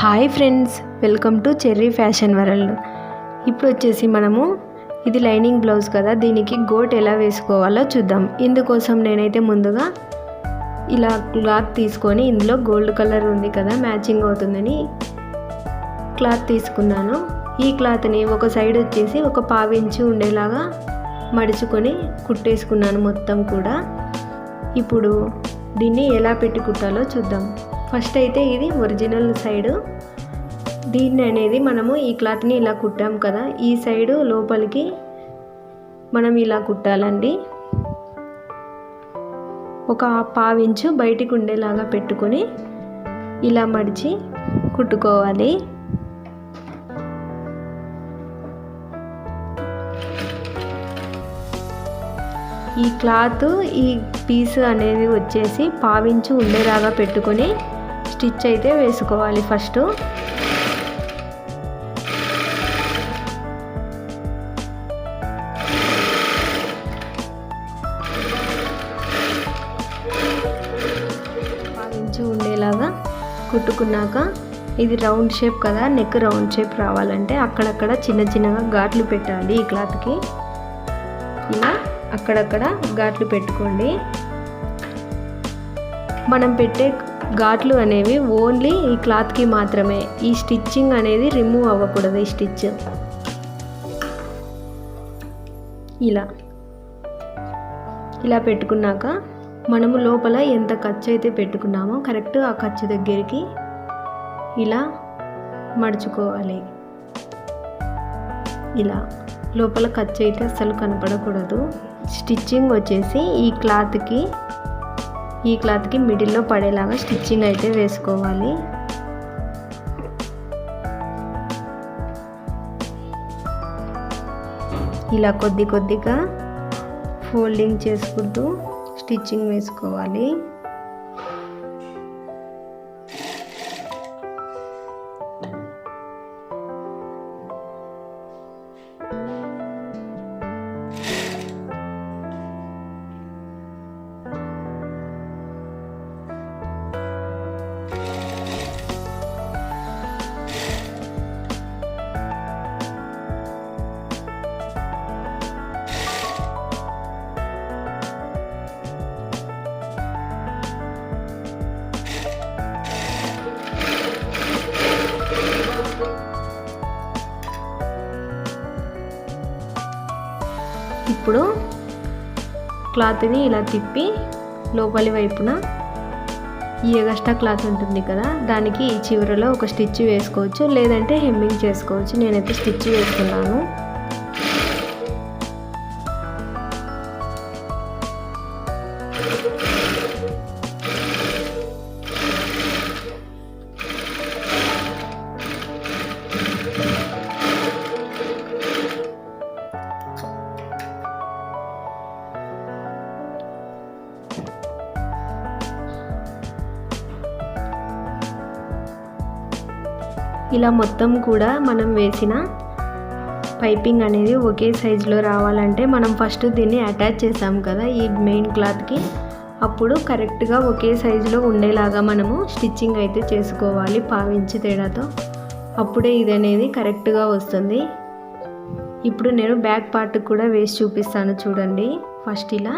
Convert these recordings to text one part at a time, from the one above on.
Hi friends welcome to cherry fashion world. ఇప్పుడు వచ్చేసి మనము ఇది లైనింగ్ బ్లౌజ్ కదా దీనికి గోట్ ఎలా వేసుకోవాలో చూద్దాం. ఇందుకోసం నేనైతే ముందుగా ఇలా క్లాత్ తీసుకొని ఇందులో గోల్డ్ కలర్ ఉంది కదా మ్యాచింగ్ అవుతుందని క్లాత్ తీసుకున్నాను. ఈ క్లాత్ని ఒక సైడ్ వచ్చేసి ఒక పావించి ఉండేలాగా మడుచుకొని కుట్టేసుకున్నాను మొత్తం కూడా. ఇప్పుడు దీన్ని ఎలా పెట్టుకుంటాలో చూద్దాం. ఫస్ట్ అయితే ఇది ఒరిజినల్ సైడు. దీన్ని అనేది మనము ఈ క్లాత్ని ఇలా కుట్టాం కదా. ఈ సైడు లోపలికి మనం ఇలా కుట్టాలండి. ఒక పావించు బయటికి ఉండేలాగా పెట్టుకొని ఇలా మడిచి కుట్టుకోవాలి. ఈ క్లాత్ ఈ పీస్ అనేది వచ్చేసి పావించు ఉండేలాగా పెట్టుకొని స్టిచ్ అయితే వేసుకోవాలి ఫస్ట్. పావించి ఉండేలాగా కుట్టుకున్నాక ఇది రౌండ్ షేప్ కదా నెక్ రౌండ్ షేప్ రావాలంటే అక్కడక్కడ చిన్న చిన్నగా ఘాట్లు పెట్టాలి ఈ క్లాత్కి. ఇలా అక్కడక్కడ ఘాట్లు పెట్టుకోండి. మనం పెట్టే ఘాట్లు అనేవి ఓన్లీ ఈ క్లాత్కి మాత్రమే. ఈ స్టిచ్చింగ్ అనేది రిమూవ్ అవ్వకూడదు ఈ స్టిచ్. ఇలా. ఇలా పెట్టుకున్నాక మనము లోపల ఎంత ఖర్చు అయితే పెట్టుకున్నామో కరెక్ట్ ఆ ఖర్చు దగ్గరికి ఇలా మడుచుకోవాలి. ఇలా. లోపల ఖర్చు అయితే అస్సలు కనపడకూడదు. స్టిచ్చింగ్ వచ్చేసి ఈ క్లాత్కి ఈ క్లాత్కి మిడిల్లో పడేలాగా స్టిచ్చింగ్ అయితే వేసుకోవాలి. ఇలా కొద్ది కొద్దిగా ఫోల్డింగ్ చేసుకుంటూ స్టిచ్చింగ్ వేసుకోవాలి. ఇప్పుడు క్లాత్ని ఇలా తిప్పి లోపలి వైపున ఈ ఎగస్ట్రా క్లాత్ ఉంటుంది కదా దానికి ఈ చివరలో ఒక స్టిచ్ వేసుకోవచ్చు లేదంటే హెమ్మింగ్ చేసుకోవచ్చు. నేనైతే స్టిచ్ వేసుకున్నాను. ఇలా మొత్తం కూడా మనం వేసిన పైపింగ్ అనేది ఒకే సైజులో రావాలంటే మనం ఫస్ట్ దీన్ని అటాచ్ చేసాం కదా ఈ మెయిన్ క్లాత్కి. అప్పుడు కరెక్ట్గా ఒకే సైజులో ఉండేలాగా మనము స్టిచ్చింగ్ అయితే చేసుకోవాలి పావించి తేడాతో. అప్పుడే ఇది అనేది కరెక్ట్గా వస్తుంది. ఇప్పుడు నేను బ్యాక్ పార్ట్ కూడా వేసి చూపిస్తాను చూడండి ఫస్ట్ ఇలా.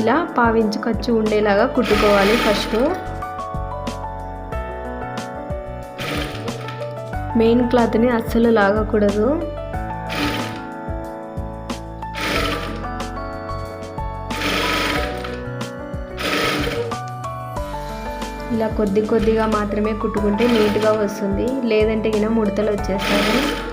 ఇలా పావించు ఖర్చు ఉండేలాగా కుట్టుకోవాలి ఫస్ట్. మెయిన్ క్లాత్ని అస్సలు లాగకూడదు. ఇలా కొద్ది కొద్దిగా మాత్రమే కుట్టుకుంటే నీట్గా వస్తుంది. లేదంటే గిన ముడతలు వచ్చేస్తాయి.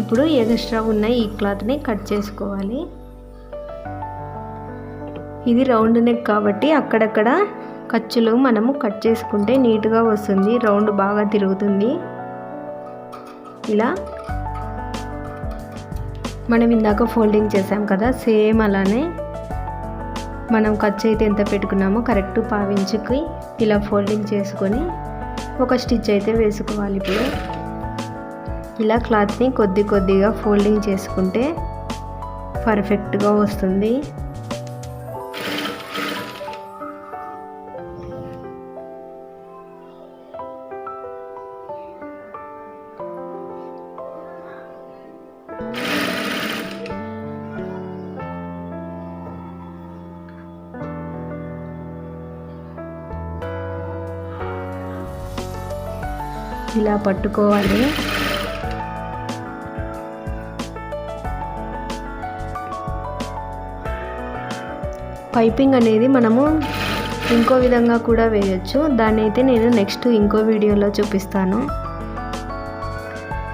ఇప్పుడు ఎక్స్ట్రా ఉన్న ఈ క్లాత్ని కట్ చేసుకోవాలి. ఇది రౌండ్ నెక్ కాబట్టి అక్కడక్కడ ఖర్చులు మనము కట్ చేసుకుంటే నీట్గా వస్తుంది. రౌండ్ బాగా తిరుగుతుంది. ఇలా మనం ఇందాక ఫోల్డింగ్ చేసాం కదా సేమ్ అలానే మనం ఖర్చు అయితే ఎంత పెట్టుకున్నామో కరెక్ట్ పావించుకి ఇలా ఫోల్డింగ్ చేసుకొని ఒక స్టిచ్ అయితే వేసుకోవాలి ఇప్పుడు. ఇలా క్లాత్ని కొద్ది కొద్దిగా ఫోల్డింగ్ చేసుకుంటే పర్ఫెక్ట్గా వస్తుంది. ఇలా పట్టుకోవాలి. పైపింగ్ అనేది మనము ఇంకో విధంగా కూడా వేయచ్చు. దాన్ని అయితే నేను నెక్స్ట్ ఇంకో వీడియోలో చూపిస్తాను.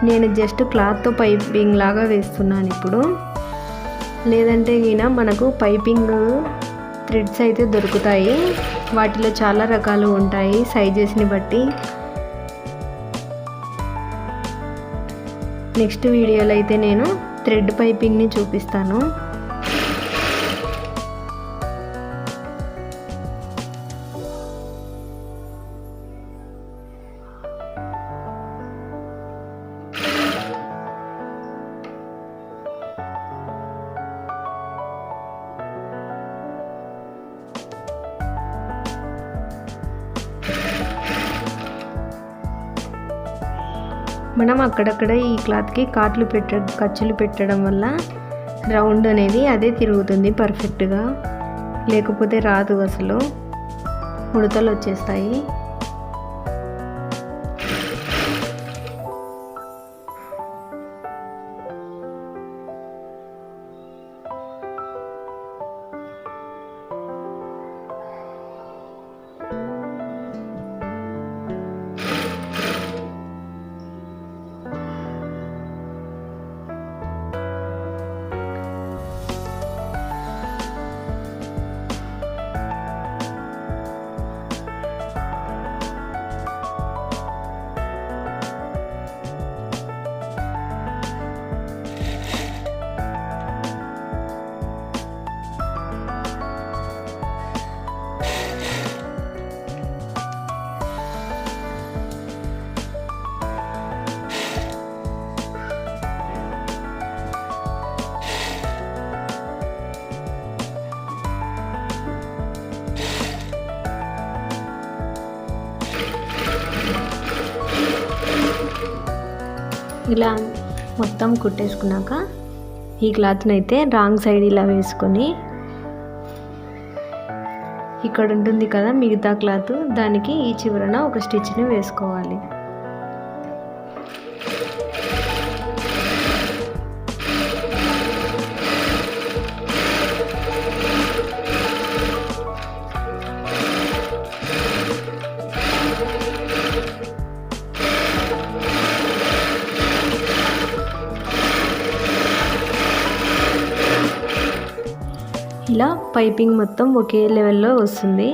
నేను జస్ట్ క్లాత్తో పైపింగ్ లాగా వేస్తున్నాను ఇప్పుడు. లేదంటే ఈయన మనకు పైపింగ్ థ్రెడ్స్ అయితే దొరుకుతాయి. వాటిలో చాలా రకాలు ఉంటాయి సైజెస్ని బట్టి. నెక్స్ట్ వీడియోలో అయితే నేను థ్రెడ్ పైపింగ్ని చూపిస్తాను. మనం అక్కడక్కడ ఈ క్లాత్కి కాట్లు పెట్ట ఖర్చులు పెట్టడం వల్ల రౌండ్ అనేది అదే తిరుగుతుంది పర్ఫెక్ట్గా. లేకపోతే రాదు అసలు. ముడతలు వచ్చేస్తాయి. ఇలా మొత్తం కుట్టేసుకున్నాక ఈ క్లాత్ని అయితే రాంగ్ సైడ్ ఇలా వేసుకొని ఇక్కడ ఉంటుంది కదా మిగతా క్లాత్ దానికి ఈ చివరన ఒక స్టిచ్ని వేసుకోవాలి. ఇలా పైపింగ్ మొత్తం ఒకే లెవెల్లో వస్తుంది.